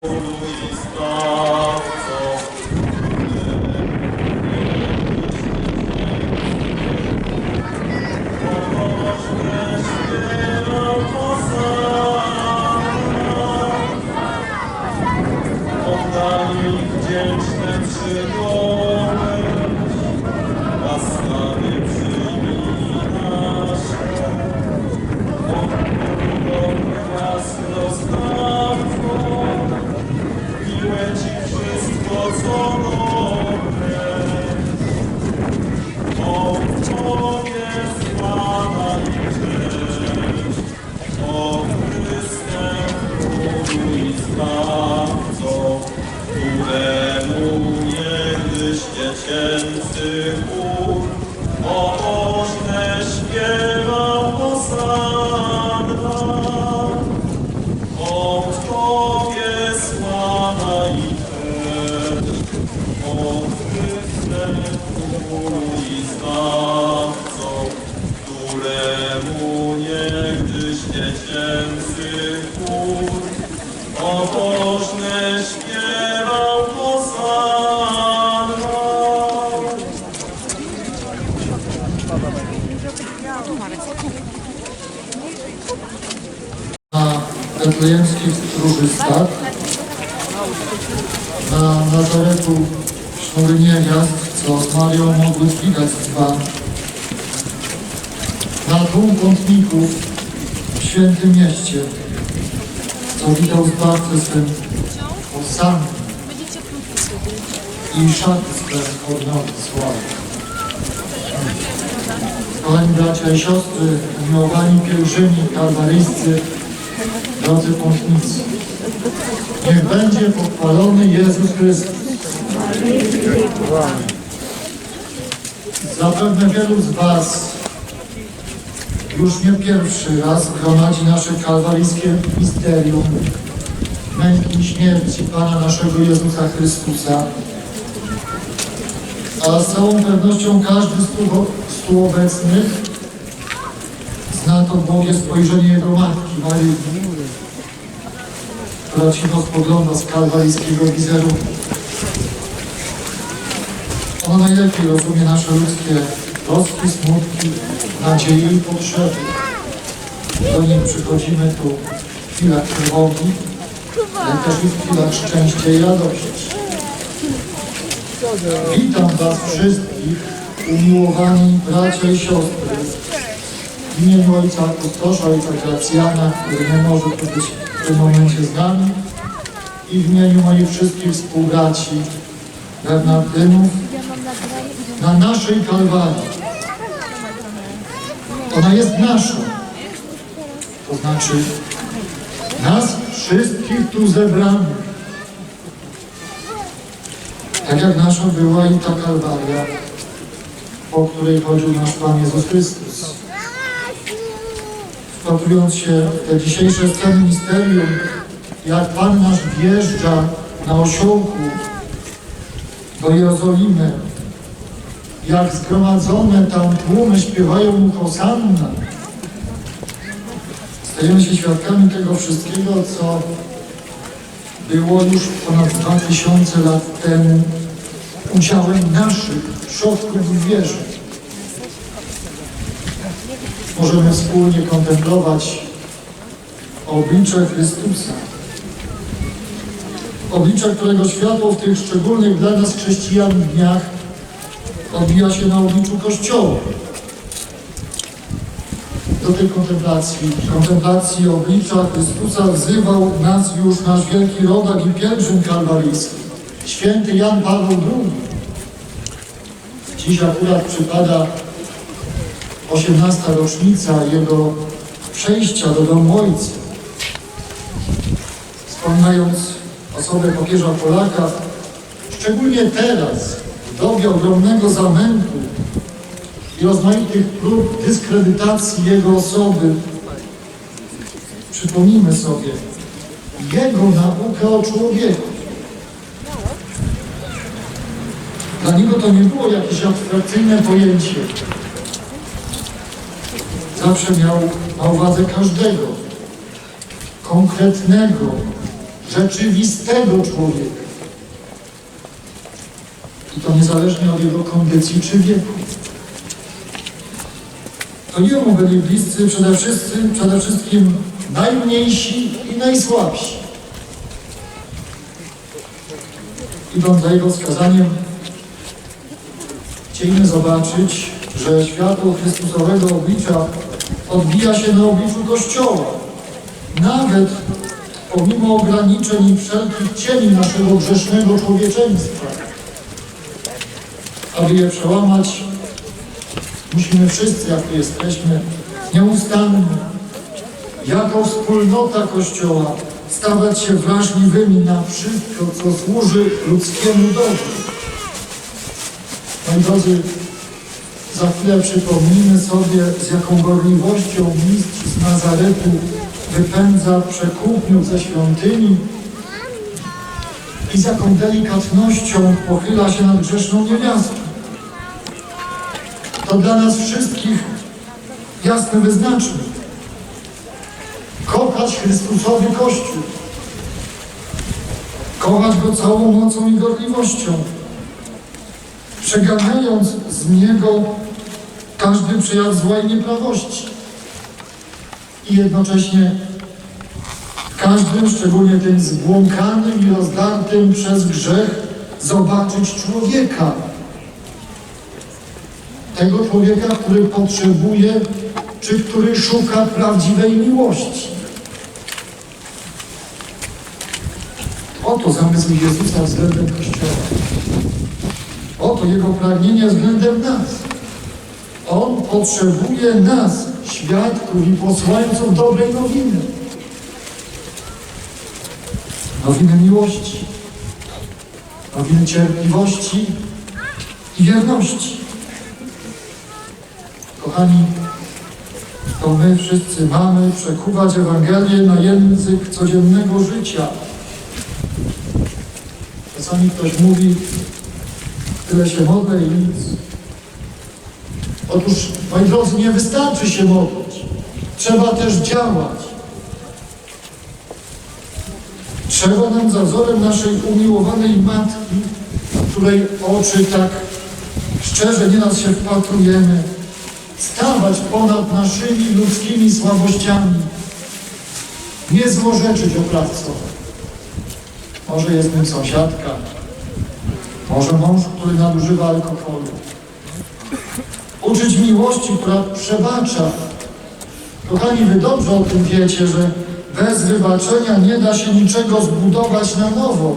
Holy Star. Betlejemskich stróżystach, na Nazaretu sznury niewiast, co z Marią mogły dźwigać dwa, na tłum pątników w świętym mieście, co witał Zbawcę swym Hosanny i szaty swe odnowy sławy. Kochani bracia i siostry, umiłowani pielgrzymi kalwaryjscy, drodzy pątnicy, niech będzie pochwalony Jezus Chrystus. Zapewne wielu z Was już nie pierwszy raz gromadzi nasze kalwaryjskie misterium męki śmierci Pana naszego Jezusa Chrystusa. A z całą pewnością każdy z tu obecnych zna to Bogie spojrzenie Jego Matki Maryi, która cicho spogląda z kalwaryjskiego wizerunku. Ona najlepiej rozumie nasze ludzkie troski, smutki, nadzieje i potrzeby. Do niej przychodzimy tu w chwilach trwogi, ale też w chwilach szczęścia i radości. Witam Was wszystkich, umiłowani bracia i siostry. W imieniu Ojca Apostosza, Ojca Gracjana, który nie może tu być tym momencie z nami i w imieniu moich wszystkich współbraci Bernardynów na naszej Kalwarii. Ona jest nasza. To znaczy nas wszystkich tu zebranych. Tak jak nasza była i ta Kalwaria, po której chodził nasz Pan Jezus Chrystus. Wpatrując się w te dzisiejsze sceny misterium, jak Pan nasz wjeżdża na osiołku do Jerozolimy, jak zgromadzone tam tłumy śpiewają mu Hosanna, stajemy się świadkami tego wszystkiego, co było już ponad 2000 lat temu udziałem naszych przodków wierze. Możemy wspólnie kontemplować oblicze Chrystusa. Oblicze, którego światło w tych szczególnych dla nas chrześcijan dniach odbija się na obliczu Kościoła. Do tej kontemplacji, kontemplacji oblicza Chrystusa wzywał nas już nasz wielki rodak i pielgrzym kalwaryjski, święty Jan Paweł II. Dziś akurat przypada 18. rocznica jego przejścia do domu Ojca. Wspominając osobę papieża Polaka, szczególnie teraz, w dobie ogromnego zamętu i rozmaitych prób dyskredytacji jego osoby, przypomnijmy sobie jego naukę o człowieku. Dla niego to nie było jakieś abstrakcyjne pojęcie. Zawsze miał na uwadze każdego, konkretnego, rzeczywistego człowieka. I to niezależnie od jego kondycji czy wieku. To jemu byli bliscy przede wszystkim, przede wszystkim najmniejsi i najsłabsi. Idąc za jego wskazaniem, chcieliśmy zobaczyć, że światło Chrystusowego oblicza odbija się na obliczu Kościoła. Nawet pomimo ograniczeń i wszelkich cieni naszego grzesznego człowieczeństwa. Aby je przełamać, musimy wszyscy, jak tu jesteśmy, nieustannie, jako wspólnota Kościoła, stawać się wrażliwymi na wszystko, co służy ludzkiemu dobru. Moi drodzy, za chwilę przypomnimy sobie, z jaką gorliwością mistrz z Nazaretu wypędza przekupniów ze świątyni i z jaką delikatnością pochyla się nad grzeszną niewiastą. To dla nas wszystkich jasny wyznacznik. Kochać Chrystusowy Kościół. Kochać Go całą mocą i gorliwością przeganiając z niego każdy przejaw zła i nieprawości. I jednocześnie każdym, szczególnie tym zbłąkanym i rozdartym przez grzech, zobaczyć człowieka. Tego człowieka, który potrzebuje, czy który szuka prawdziwej miłości. Oto zamysł Jezusa względem Kościoła. Oto Jego pragnienie względem nas. On potrzebuje nas, świadków i posłańców dobrej nowiny. Nowiny miłości, nowiny cierpliwości i wierności. Kochani, to my wszyscy mamy przekuwać Ewangelię na język codziennego życia. Czasami ktoś mówi, tyle się modlę i nic. Otóż, moi drodzy, nie wystarczy się modlić. Trzeba też działać. Trzeba nam za wzorem naszej umiłowanej Matki, której oczy tak szczerze nieraz się wpatrujemy, stawać ponad naszymi ludzkimi słabościami, nie złorzeczyć oprawcom. Może jest tym sąsiadka, może mąż, który nadużywa alkoholu. Uczyć miłości, która przebacza. Kochani, wy dobrze o tym wiecie, że bez wybaczenia nie da się niczego zbudować na nowo.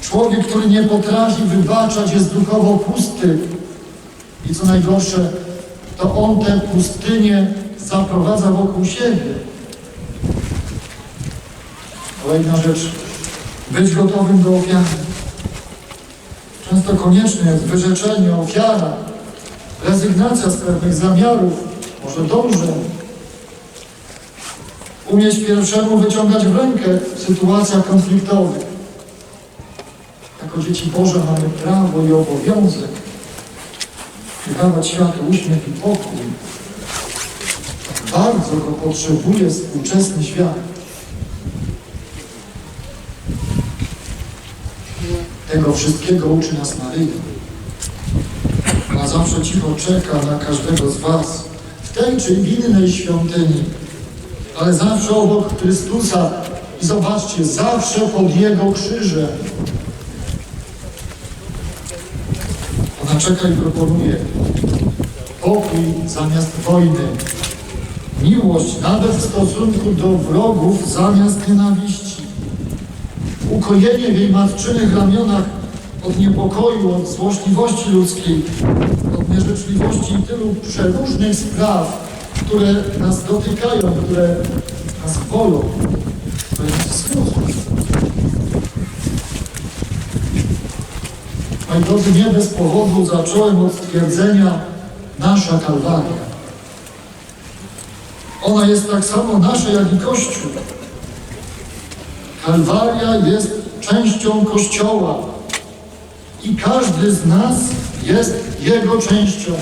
Człowiek, który nie potrafi wybaczać, jest duchowo pusty. I co najgorsze, to on tę pustynię zaprowadza wokół siebie. Kolejna rzecz. Być gotowym do ofiary. Często konieczne jest wyrzeczenie, ofiara, rezygnacja z pewnych zamiarów, może dążeń. Umieć pierwszemu wyciągać w rękę w sytuacjach konfliktowych. Jako dzieci Boże mamy prawo i obowiązek dawać światu uśmiech i pokój. Bardzo go potrzebuje współczesny świat. Tego wszystkiego uczy nas Maryja. Zawsze cicho czeka na każdego z Was w tej czy innej świątyni, ale zawsze obok Chrystusa i zobaczcie, zawsze pod Jego krzyżem. Ona czeka i proponuje pokój zamiast wojny, miłość nawet w stosunku do wrogów zamiast nienawiści. Ukojenie w jej matczynych ramionach od niepokoju, od złośliwości ludzkiej, nieżyczliwości i tylu przeróżnych spraw, które nas dotykają, które nas bolą. To jest smutne. Moi drodzy, nie bez powodu zacząłem od stwierdzenia nasza Kalwaria. Ona jest tak samo nasza jak i Kościół. Kalwaria jest częścią Kościoła i każdy z nas jest jego częścią.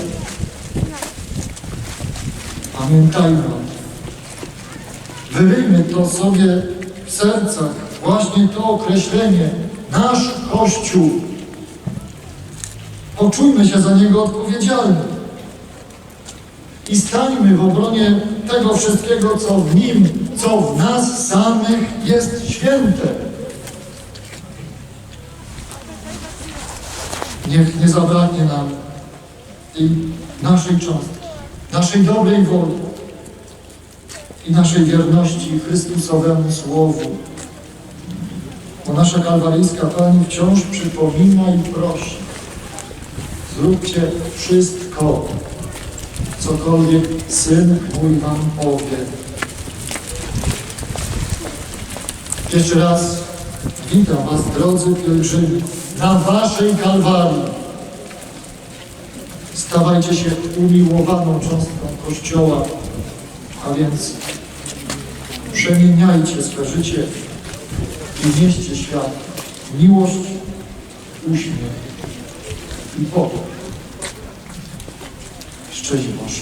Pamiętajmy o tym. Wyryjmy to sobie w sercach właśnie to określenie, nasz Kościół. Poczujmy się za niego odpowiedzialni i stańmy w obronie tego wszystkiego, co w nim, co w nas samych jest święte. Niech nie zabraknie nam tej naszej cząstki, naszej dobrej woli i naszej wierności Chrystusowemu Słowu. Bo nasza kalwaryjska Pani wciąż przypomina i prosi. Zróbcie wszystko, cokolwiek Syn mój Wam powie. Jeszcze raz witam Was, drodzy pielgrzymi, na Waszej Kalwarii. Stawajcie się umiłowaną cząstką Kościoła, a więc przemieniajcie swe życie i nieście świat miłość, uśmiech i pokój. Szczęść Boże.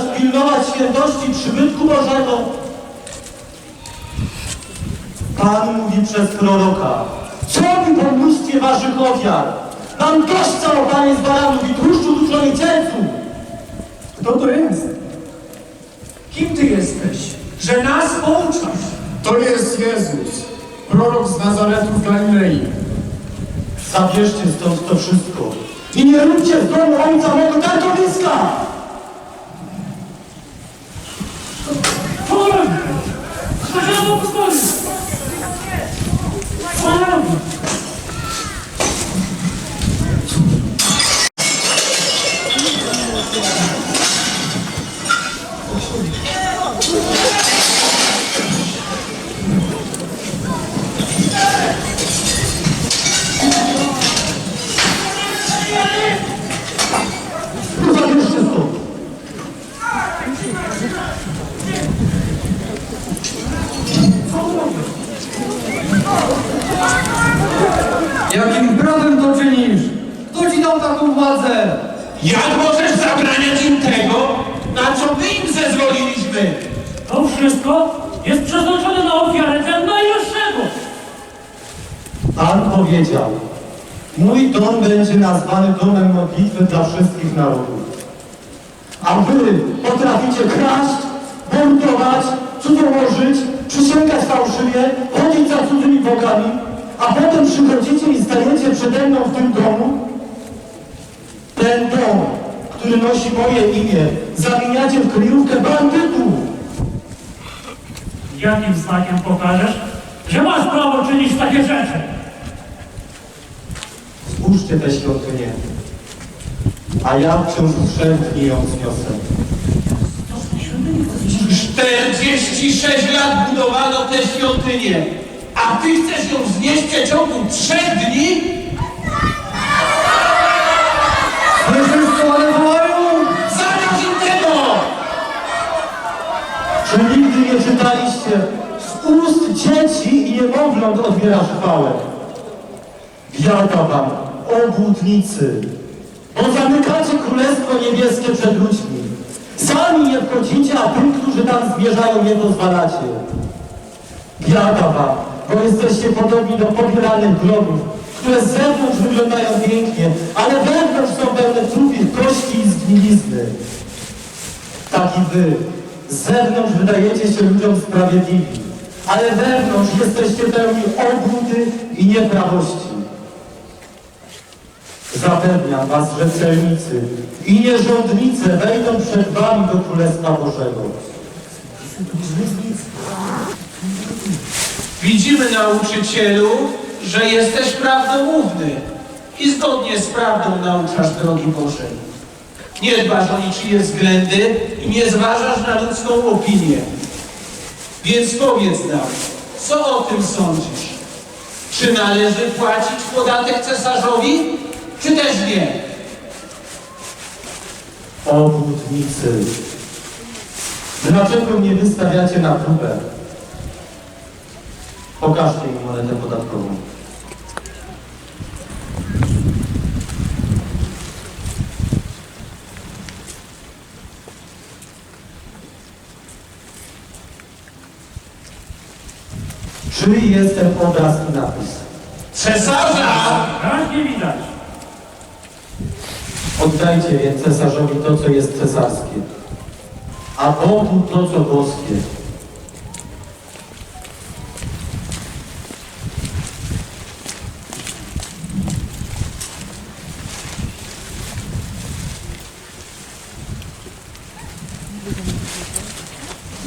zamiast pilnować świętości przybytku Bożego? Pan mówi przez proroka, co mi po mnóstwie waszych ofiar? Mam dość całowanie z baranów i tłuszczu tuczonych cielców! Kto to jest? Kim ty jesteś, że nas pouczasz? To jest Jezus, prorok z Nazaretu w Galilei. Zabierzcie stąd to wszystko i nie róbcie z domu ojca mego targowiska! Vamos, Pan powiedział, mój dom będzie nazwany domem modlitwy dla wszystkich narodów. A wy potraficie kraść, mordować, cudzołożyć, przysięgać fałszywie, chodzić za cudzymi bogami, a potem przychodzicie i stajecie przede mną w tym domu? Ten dom, który nosi moje imię, zamieniacie w kryjówkę bandytów. Jakim znakiem pokażesz, że masz prawo czynić takie rzeczy? Spójrzcie tę świątynię, a ja wciąż drzewni ją zniosę. 46 lat budowano tę świątynię, a ty chcesz ją wznieść w przeciągu trzech dni? Słyszysz, co one wołają? Zakaz im tego! Czy nigdy nie czytaliście? Z ust dzieci i niemowląt odbierasz chwałę. Biada wam, obłudnicy, bo zamykacie Królestwo Niebieskie przed ludźmi. Sami nie wchodzicie, a tym, którzy tam zmierzają, nie pozwalacie. Biada wam, bo jesteście podobni do pobieranych grobów, które z zewnątrz wyglądają pięknie, ale wewnątrz są pełne trupich kości i zgnilizny. Tak i wy. Z zewnątrz wydajecie się ludziom sprawiedliwi, ale wewnątrz jesteście pełni obłudy i nieprawości. Zapewniam was, że celnicy i nierządnice wejdą przed wami do Królestwa Bożego. Widzimy, nauczycielu, że jesteś prawdomówny i zgodnie z prawdą nauczasz drogi Bożej. Nie dbasz o niczyje względy i nie zważasz na ludzką opinię. Więc powiedz nam, co o tym sądzisz? Czy należy płacić podatek cesarzowi, czy też nie? Obłudnicy. Dlaczego mnie wystawiacie na próbę? Pokażcie mi monetę podatkową. Czyj jest ten obraz i napis? Cesarza! Wyraźnie widać. Oddajcie więc cesarzowi to, co jest cesarskie, a Bogu to, co boskie.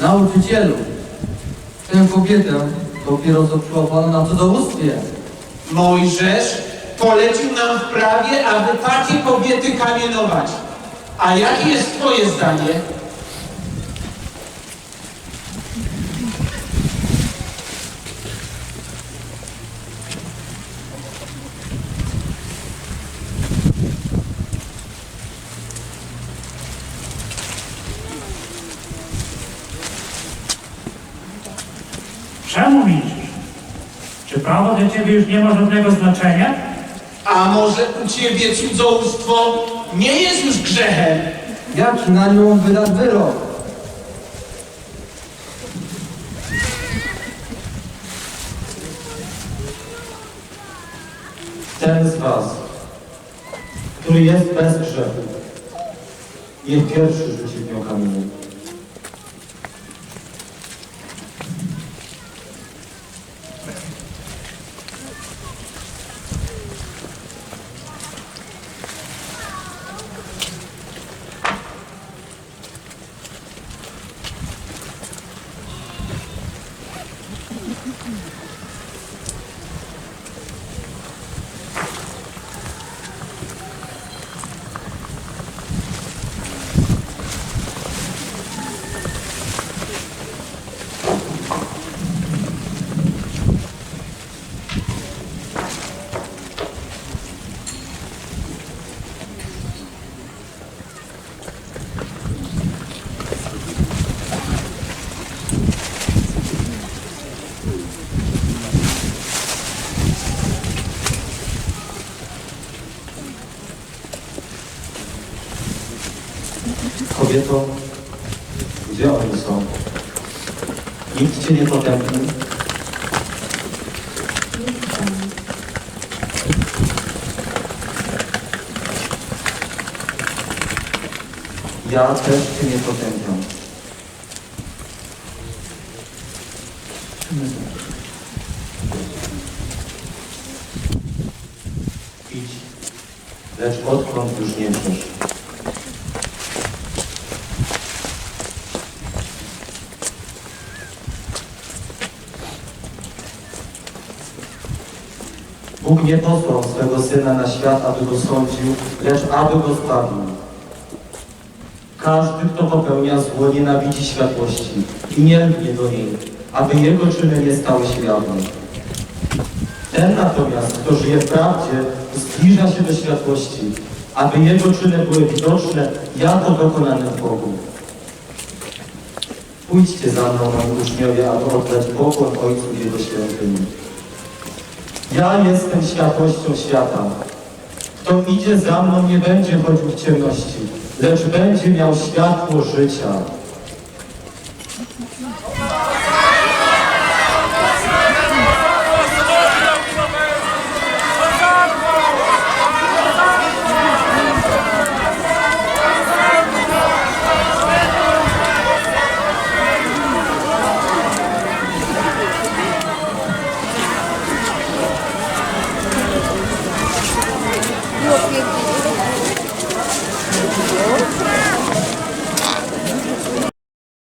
Nauczycielu, tę kobietę dopiero co przyłapano na cudzołóstwie. Mojżesz polecił nam w prawie, aby takie kobiety kamienować. A jakie jest twoje zdanie? Czemu milczysz? Czy prawo dla ciebie już nie ma żadnego znaczenia? A może u ciebie cudzołóstwo nie jest już grzechem? Jaki na nią wydasz wyrok? Ten z was, który jest bez grzechu, niech pierwszy rzuci w nią. się nie potrafił. Ja też Cię nie potępiam. Idź, lecz odkąd już nie możesz. Nie posłał swego Syna na świat, aby go sądził, lecz aby go zbawił. Każdy, kto popełnia zło, nienawidzi światłości i nie lgnie do niej, aby jego czyny nie stały się jawne. Ten natomiast, kto żyje w prawdzie, zbliża się do światłości, aby jego czyny były widoczne jako dokonane w Bogu. Pójdźcie za mną, moi uczniowie, aby oddać pokłon Ojcu Jego świątyni. Ja jestem światłością świata. Kto idzie za mną, nie będzie chodził w ciemności, lecz będzie miał światło życia.